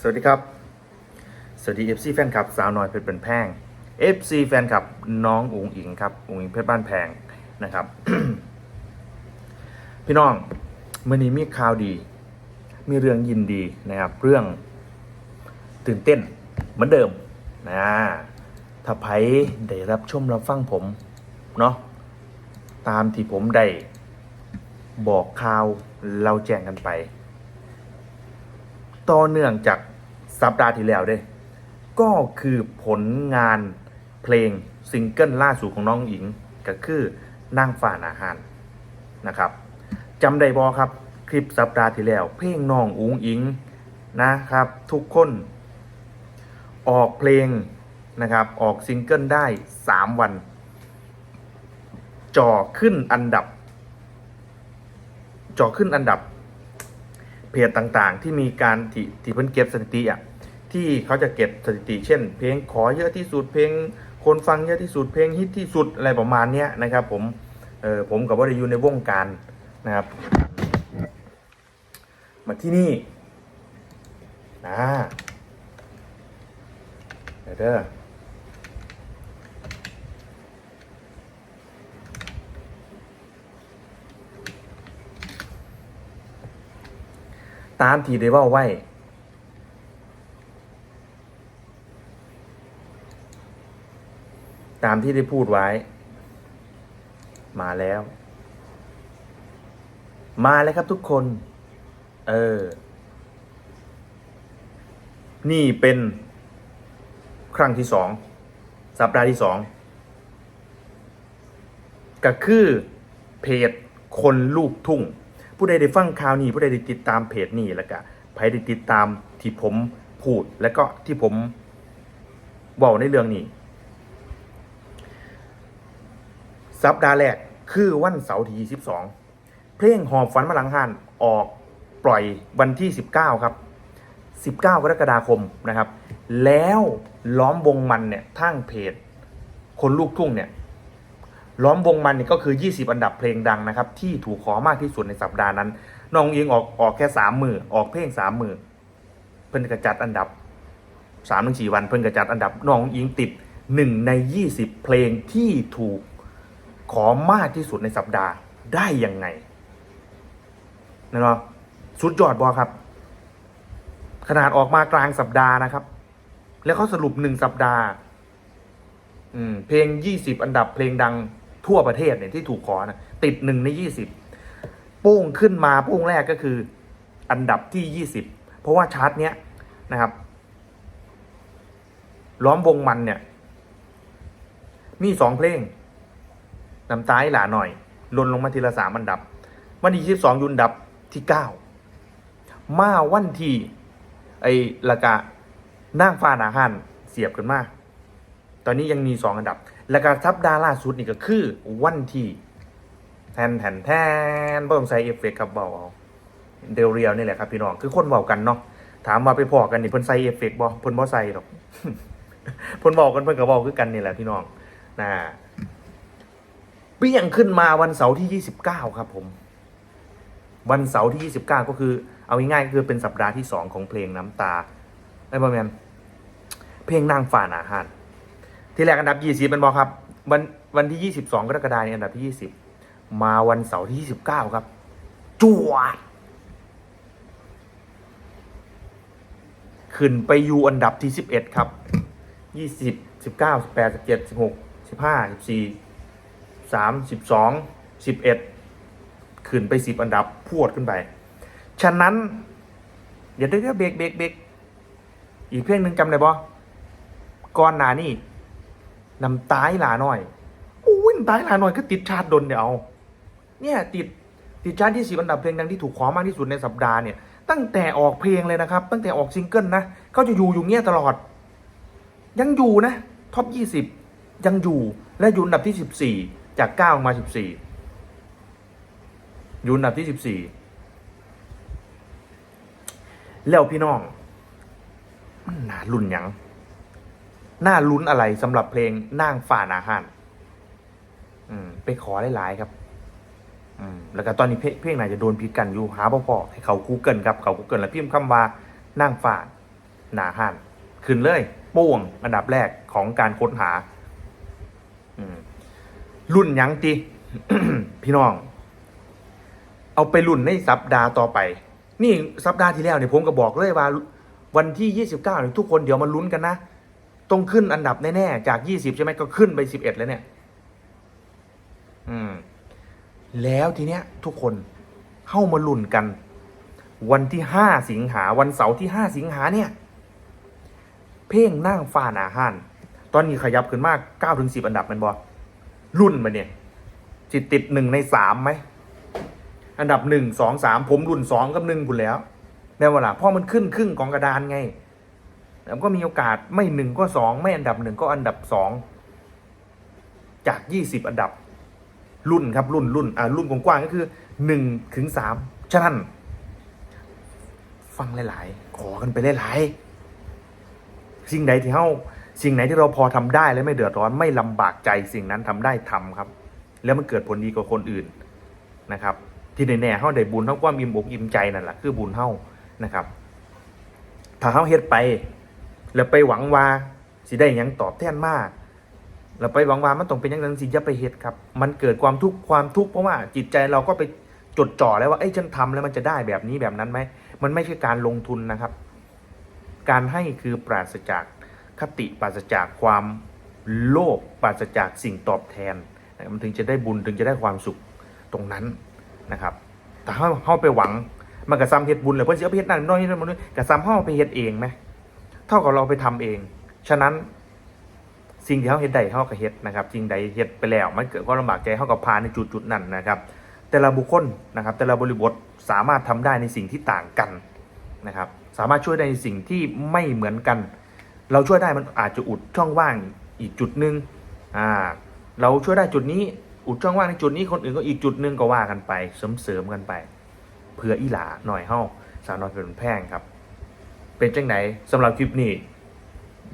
สวัสดีครับ สวัสดี FC แฟนคลับสาวน้อยเพชรเป็นแพง FC แฟนคลับน้องอุ๋งอิงครับอุ๋งอิงเพชรบ้านแพงนะครับ พี่น้องมื่อนี้มีข่าวดี มีเรื่องยินดีนะครับ เรื่องตื่นเต้นเหมือนเดิมนะถ้าไผได้รับชมรับฟังผมเนาะตามที่ผมได้บอกข่าวเราแจ้งกันไป ต่อเนื่องจากสัปดาห์ที่แล้วเด้ก็คือผลงานเพลงซิงเกิลล่าสุดของน้องหญิง ก็คือนั่งฝ่านอาหารนะครับจำได้บอครับคลิปสัปดาห์ที่แล้ว เพลงน้องอุ๋งอิงนะครับ ทุกคน ออกเพลงนะครับออกซิงเกิลได้ 3 วัน จ่อขึ้นอันดับ จ่อขึ้นอันดับ เพจต่างๆ ที่มีการที่ที่เพิ่นเก็บสถิติอะที่เขาจะเก็บสถิติ เช่น เพลงขอเยอะที่สุดเพลง คนฟังเยอะที่สุดเพลงฮิตที่สุดอะไรประมาณเนี้ยนะครับ ผมเออผมกับว่าได้อยู่ในวงการนะครับ มาที่นี่นะเดี๋ยวเด้อ ตามที่ได้ว่าไว้ ตามที่ได้พูดไว้ มาแล้ว มาแล้วครับทุกคน เออ นี่เป็นครั้งที่สองสัปดาห์ที่สองก็คือเพจคนลูกทุ่ง ผู้ใดได้ฟังข่าวนี้ ผู้ใดได้ติดตามเพจนี้แล้วก็ใครได้ติดตามที่ผมพูดแล้วก็ที่ผมบอกในเรื่องนี้ สัปดาห์แรกคือวันเสาร์ที่22 เพลงหอบฝันมาหลังหานออกปล่อยวันที่ 19 ครับ 19 กรกฎาคมนะครับ แล้วล้อมวงมันเนี่ยทั้งเพจ คนลูกทุ่งเนี่ย ล้อมวงมันเนี่ยก็คือ 20 อันดับเพลงดังนะครับ ที่ถูกขอมากที่สุดในสัปดาห์นั้นน้องเองออกออกแค่สามมือออกเพลงสามมือเพิ่นกระจัดอันดับสามถึงสี่วัน เพิ่นกระจัดอันดับน้องอิงติดหนึ่งใน 20 เพลงที่ถูกขอมากที่สุดในสัปดาห์ได้ยังไงนะเนาะสุดยอดบอครับ ขนาดออกมากลางสัปดาห์นะครับ แล้วเขาสรุปหนึ่งสัปดาห์เพลงยี่สิบอันดับเพลงดัง ทั่วประเทศเนี่ยที่ถูกขอนะติดหนึ่งในยี่สิบโป้งขึ้นมาโป้งแรกก็คืออันดับที่ยี่สิบเพราะว่าชาร์ตเนี้ยนะครับ ล้อมวงมันเนี่ย มีสองเพลงน้ำตาให้หลาหน่อยลนลงมาทีละสามอันดับ วันที่ยี่สิบสองยุนดับที่เก้ามาวันที่ไอ้ละกะนั่งฟ้านาหันเสียบกันมาก ตอนนี้ยังมีสองอันดับ และการทับดาล่าสุดนี่ก็คือวันที่แทนแทนแทนบ่ต้องใส่เอฟเฟกต์ครับเบาเอาเดลเรียวนี่แหละครับพี่น้องคือคนเบากันเนาะถามว่าไปพอกันนี่เพิ่นใส่เอฟเฟกต์บ่เพิ่นบ่ใส่หรอกเพิ่นบอกกันเพิ่นก็บอกคือกันนี่แหละพี่น้องนะเปี้ยงขึ้นมาวันเสาร์ที่ 29 ครับผม วันเสาร์ที่ 29 ก็คือ เอาง่ายๆก็คือเป็นสัปดาห์ที่ 2 ของเพลงน้ำตาไอ้บอแมนเพลงนางฝ่าอาหาร ที่แรกอันดับ20เป็นบอครับ วันวันที่22กรกฎาคมอันดับที่20มาวันเสาร์ที่29ครับ จวด ขึ้นไปอยู่อันดับที่11ครับ20 19 18 17 16 15 14 3 12 11ขึ้นไป10อันดับพวดขึ้นไป ฉะนั้น เดี๋ยวเดี๋ยวเบรกเบรกเบรกอีกเพลงหนึ่งจำได้บ่ก่อนหน้านี่ น้ำตายหลาหน่อยอุ้ยน้ำตายหลาหน่อยก็ติดชาติดนเดี๋ยวเนี่ยติดติดชาติที่สิบอันดับเพลงดังที่ถูกขอมากที่สุดในสัปดาห์เนี่ยตั้งแต่ออกเพลงเลยนะครับ ตั้งแต่ออกซิงเกิลนะเขาจะอยู่อยู่เงี้ยตลอด ยังอยู่นะท็อปยี่สิบยังอยู่และอยู่อันดับที่สิบสี่จากเก้ามาสิบสี่อยู่อันดับที่สิบสี่แล้วพี่น้องมันน่าลุ้นยัง น่าลุ้นอะไรสำหรับเพลงนั่งฝ่านาหานอืม ไปขอหลายๆครับ อืม แล้วก็ตอนนี้เพลงเพลงไหนจะโดนพิดกันอยู่หาพ่อพอให้เขา Google ครับเขา Google แล้วพิมพ์คำว่านั่งฝ่าหนาหันขึ้นเลยป้วงอันดับแรกของการค้นหา อืม รุ่นยังติพี่น้อง เอาไปรุ่นในสัปดาห์ต่อไป นี่สัปดาห์ที่แล้วเนี่ยผมก็บอกเลยว่า วันที่29เนี่ยทุกคนเดี๋ยวมาลุ้นกันนะ ต้องขึ้นอันดับแน่ๆจาก20ใช่ไหมก็ขึ้นไป11แล้วเนี่ย อืม แล้วทีเนี้ย ทุกคนเข้ามาลุ้นกัน วันที่5สิงหาวันเสาร์ที่5สิงหาเนี่ย เพลงนั่งฟ้าหนาห้าน ตอนนี้ขยับขึ้นมาก9ถึง10อันดับแมันบอรุ่นมาเนี่ยจิตติดหนึ่งในสามไหมอันดับหนึ่งสองสามผมรุ่นสองกับหนึ่งคุณแล้วแม่ว่าล่ะเพราะมันขึ้นครึ่งกองกระดานไง แล้วก็มีโอกาสไม่หนึ่งก็สองไม่อันดับหนึ่งก็อันดับสองจากยี่สิบอันดับ รุ่นครับรุ่นรุ่นอ่ารุ่นกว้างก็คือหนึ่งถึงสามฉะนั้นฟังหลาย ๆ ขอกันไปหลายๆสิ่งใดที่เฮาสิ่งไหนที่เราพอทำได้และไม่เดือดร้อนไม่ลำบากใจสิ่งนั้นทำได้ทำครับ แล้วมันเกิดผลดีกว่าคนอื่นนะครับ ที่แน่ๆเฮาได้บุญเท่าความอิ่มอกอิ่มใจนั่นแหละคือบุญเฮานะครับ ถ้าเฮาเฮ็ดไป แล้วไปหวังว่าสิได้หยังตอบแทนมากแล้วไปหวังว่ามันต้องเป็นอย่างนั้นสิอย่าไปเฮ็ดครับ มันเกิดความทุกข์ความทุกข์เพราะว่าจิตใจเราก็ไปจดจ่อแล้วว่าเอ้ฉันทำแล้วมันจะได้แบบนี้แบบนั้นไหมมันไม่ใช่การลงทุนนะครับ การให้คือปราศจากคติปราศจากความโลภปราศจากสิ่งตอบแทนมันถึงจะได้บุญถึงจะได้ความสุขตรงนั้นนะครับ แต่ถ้าเข้าไปหวังมันกระซ้ำเฮ็ดบุญเลยเพื่อนสิเอาไปเฮ็ดนั่นน้อยนี่นั่นมันกระซ้ำเข้าไปเฮ็ดเองไหม เท่ากับเราไปทำเอง ฉะนั้นสิ่งที่เขาเฮ็ดได้เขาก็เฮ็ดนะครับสิ่งใดเฮ็ดไปแล้วมันเกิดความลำบากใจเขาก็พาในจุดจุดๆนั้นนะครับ แต่ละบุคคลนะครับ แต่ละบริบทสามารถทำได้ในสิ่งที่ต่างกันนะครับ สามารถช่วยได้ในสิ่งที่ไม่เหมือนกัน เราช่วยได้มันอาจจะอุดช่องว่างอีกจุดหนึ่งอ่าเราช่วยได้จุดนี้อุดช่องว่างในจุดนี้คนอื่นก็อีกจุดหนึ่งก็ว่ากันไปเสริมๆกันไปเพื่ออีหลาหน่อยเฮ้าสาวน้อยเป็นแพงครับ เป็นจังไหนสำหรับคลิปนี้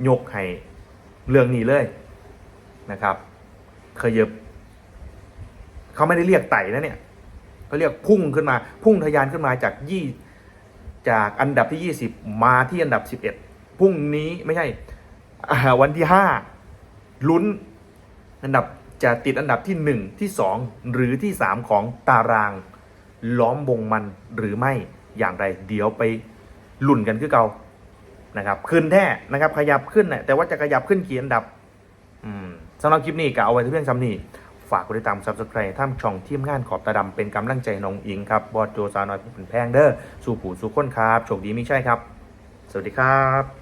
ยกให้เรื่องนี้เลยนะครับเคยเยบเขาไม่ได้เรียกไต่นะเนี่ยเขาเรียกพุ่งขึ้นมา พุ่งทะยานขึ้นมาจากยี่จากอันดับที่ยี่สิบมาที่อันดับสิบเอ็ดพรุ่งนี้ไม่ใช่วันที่ห้าลุ้นอันดับจะติดอันดับที่หนึ่งที่สองหรือที่สามของตารางล้อมวงมันหรือไม่อย่างไร เดี๋ยวไป ลุ่นกันคือเก่านะครับขึ้นแท้นะครับ ขยับขึ้นนะแต่ว่าจะขยับขึ้นกี่อันดับอืมสำหรับคลิปนี้ก็เอาไว้ที่เพียงซ้ำนี้ฝากกดติดตาม subscribe ท่ามช่องทีมงานขอบตาดำเป็นกำลังใจน้องอิงครับบอสโจซานอยเป็นแพงเด้อสู่ผู้สู่คนครับโชคดีไม่ใช่ครับ สวัสดีครับ